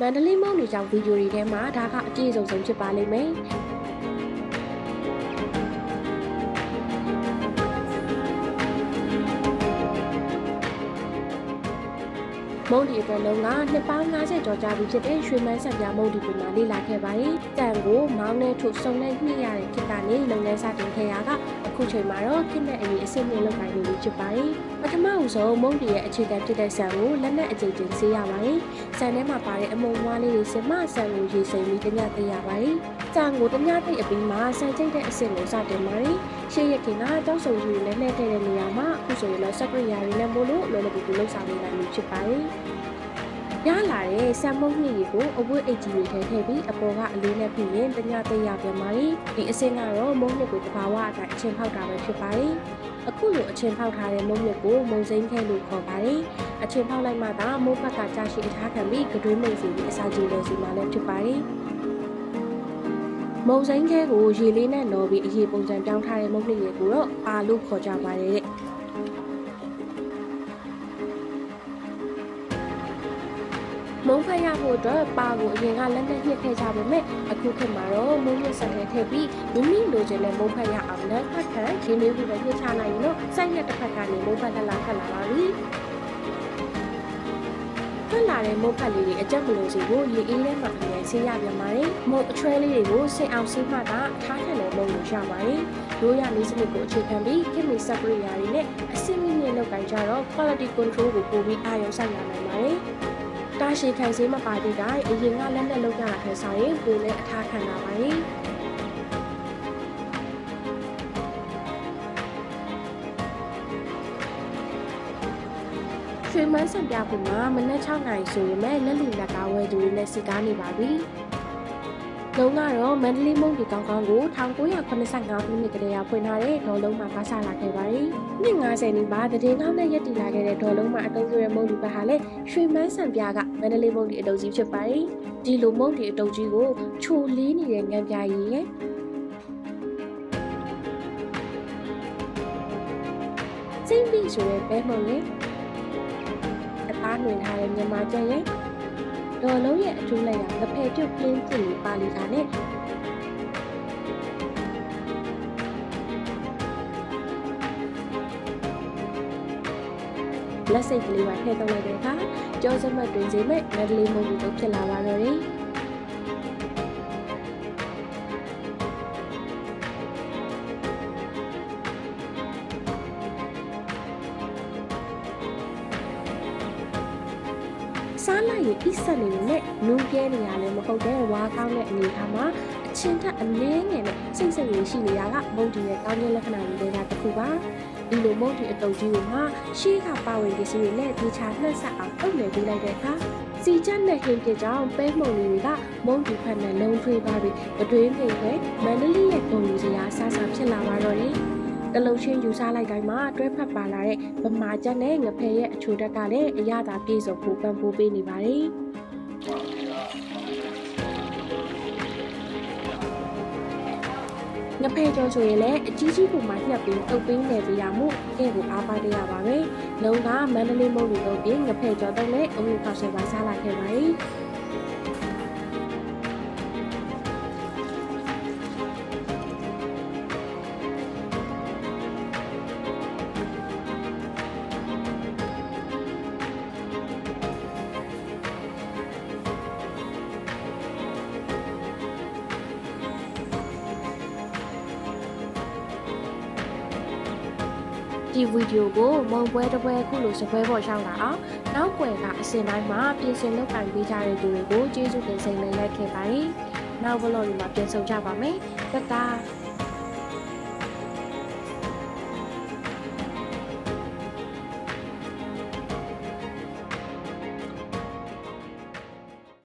မန္တလေးမုံတွေကြောင့်ဗီဒီယိုတွေထဲမှာဒါကအပြည့်စုံဆုံးဖြစ်ပါလိမ့်မယ် မုံဒီအတွက်လုံးကနှစ်ပေါင်း90ကျော်ကြာပြီဖြစ်တဲ့ရွှေမန်းဆက်ပြမုံဒီပုံမှာလေ့လာခဲ့ပါတယ်။တန်ကိုမောင်းနဲ့ထုတ်စုံနဲ့ညှိရတဲ့ခေတ်ကနေလုပ်ငန်းစတင်ခဲ့ရကအခုချိန်မှာတော့ခေတ်နဲ့အရင်အဆင့်မြင့်လုပ်ကိုင်နေပြီဖြစ်ပါတယ်။ပထမဦးဆုံးမုံဒီရဲ့အခြေခံဖြစ်တဲ့ဆန်ကိုလက်နဲ့အကျိတ်တင်ဆေးရပါတယ်။ဆန်ထဲမှာပါတဲ့အမုံဝါးလေးတွေစမဆန်ကိုရေစိမ်ပြီးတညသိရပါတယ်။ ဆန်ကိုတညသိအပြီးမှာဆန်ကျိတ်တဲ့အဆင့်ကိုစတင်ပါတယ်။ရှေ့ရခင်ကတောက်ဆုံကြီးနဲ့လှည့်ခဲ့တဲ့နေရာမှာအခုဆိုရင်တော့စက်ပရိယာတွေနဲ့မို့လို့လောလောကူကူလှုပ်ဆောင်နေနိုင်ပြီဖြစ်ပါတယ်။ရလာတဲ့ဆမ်မုတ်နှစ်ရီကိုအဝတ်အိတ်ကြီးတွေထဲထည့်ပြီးအပေါ်ကအလေးနဲ့ပြီးရင်တညသိရပြန်ပါလိဒီအစင်းကတော့မုံနှစ်ကိုတဘာဝအတိုင်းအချင်းဖောက်တာပဲဖြစ်ပါတယ်အခုလိုအချင်းဖောက်ထားတဲ့မုံနှစ်ကိုမုံစိမ့်ခဲလို့ခေါ်ပါတယ်အချင်းဖောက်လိုက်မှသာမုံဘက်ကကြာရှိအထားခံပြီးကတွင်းမိတ်စီပြီးအစာကြီးလဲစီမှလည်းဖြစ်ပါတယ် မုံစိမ့်ခဲကိုရေလေးနဲ့လော်ပြီးအရေပုံစံပြောင်းထားတဲ့မုံနှစ်ရီကိုတော့အာလို့ခေါ်ကြပါတယ်တဲ့မုံဖက်ရဖို့အတွက်ပါကိုအရင်ကလက်နဲ့ညှစ်ခဲ့ကြပါမယ်အခုခေတ်မှာတော့မုံညှစ်ဆန်နဲ့ထည့်ပြီးမိမိလိုချင်တဲ့မုံဖက်ရအောင်လက်ဖက်ခံရင်းနှီးပြီးတော့ညှစ်ချလိုက်ရင်တော့စိုက်ရက်တစ်ဖက်ကနေမုံဖက်လက်လာခက်လာပါပြီထွက်လာ တဲ့မုတ်ဖက်လေးတွေအကြက်မလို့စီကိုရေအေးထဲမှာအရင်ဆေးရပြန်ပါတယ်။မုတ်အချွဲလေးတွေကိုဆင်အောင်ဆေးမှတာထားခံတဲ့မုတ်ကိုရပါတယ်။ရိုးရလေးစနစ်ကိုအခြေခံပြီး chemical separate တွေနဲ့အဆင့်မြင့်မြင့်လောက်ကိုင်ကြတော့ quality control ကိုပိုပြီးအာရုံစိုက်ရနိုင်ပါတယ်။တာရှည်ခံစေးမပါသေးတိုင်းအရင်ကလက်နဲ့လောက်ရတာထက်ဆိုင်ရင်ပိုနဲ့အထားခံတာပါရင် ရွှေမန်းစံပြဖို့မှာမနက်6နာရီဆိုရင်မဲ့လက်လီလက်ကားဝဲသူတွေနဲ့စီကားနေပါပြီ။လုံးကတော့မန္တလေးမုံဒီကောင်းကောင်းကို1985ခုနှစ်ကတည်းကဖွင့်ထားတဲ့ဒေါ်လုံးမှာကားဆလာခဲ့ပါတယ်။နှစ်90နီးပါးတည်ငောင်းနဲ့ရက်တည်လာခဲ့တဲ့ဒေါ်လုံးမှာအတုံးပြတဲ့မုံဒီဘက်ဟာလည်းရွှေမန်းစံပြကမန္တလေးမုံဒီအတုပ်ကြီးဖြစ်ပါတယ်။ဒီလိုမုံဒီအတုပ်ကြီးကိုချိုလေးနေတဲ့ငံပြရည်ရဲ့စိမ့်ပြီးဆိုတဲ့ပဲမုံရဲ့ အသားနှွင်ထားတဲ့မြန်မာကျန်ရဲ့ဒေါ်လုံးရဲ့အထူးလက်ရငဖယ်ပြုတ်ပြင်းပြင်းလေးပါလီတာနဲ့လက်စိတ်ကလေးပါထည့်သုံးလိုက်တဲ့အခါကြောစမတ်တွင်စေမဲ့မက်ဒလီမုံဒီတို့ဖြစ်လာပါတော့တယ် စားလိုက်ရင်အိဆက်နေနဲ့နူးပြဲနေရလည်းမဟုတ်တဲ့ဝါကောင်းတဲ့အနေအထားမှာအချင်းထက်အနည်းငယ်နဲ့စိတ်စိတ်ရရှိနေတာကမုံဒီရဲ့ကောင်းတဲ့လက္ခဏာတွေကတစ်ခုပါဒီလိုမုံဒီအတုပ်ကြီးကိုမှရှေးကပါဝင်ပစ္စည်းတွေနဲ့ဒီချာနှက်ဆက်အောင်တုံ့ပြန်ပေးလိုက်တဲ့အခါစီချက်နဲ့ဟင်းပြကြောင်းပဲမှုန်လေးတွေကမုံဒီဖက်နဲ့လုံးထွေးပါပြီးပတွင်းမိတ်ပဲမန္တလေးရဲ့ပုံလူစရာဆာဆာဖြစ်လာပါတော့တယ် တလုံးချင်းယူစားလိုက်တိုင်းမှာတွဲဖက်ပါလာတဲ့ဗမာချက်နဲ့ငဖယ်ရဲ့အချိုတက်ကလည်းအရသာပြေဆုံးဖို့ပံ့ပိုးပေးနေပါတယ်ငဖယ်ကျော်ဆိုရင်လည်းအကြီးကြီးပုံမှာညှက်ပြီးတုပ်ပင်းနေပြရမှုအဲကိုအားပါတရပါပဲ။လုံးကမန္တလေးမုံလူတို့ပြင်ငဖယ်ကျော်တော့လည်းအုံခေါက်ဆယ်ပါစားလာခဲ့ပါတယ်။ ဒီဗီဒီယိုကိုမုံပွဲတစ်ပွဲခုလိုစပွဲပေါ်ရောက်လာအောင်နောက်ွယ်ကအစင်တိုင်းမှာပြင်ဆင်လုပ်ကိုင်ပေးကြတဲ့သူတွေကိုကျေးဇူးတင်စိတ်နဲ့လက်ခဲ့ပါတယ်။နောက်ဘလော့ဒီမှာပြန်ဆောင်ကြပါမယ်။တတား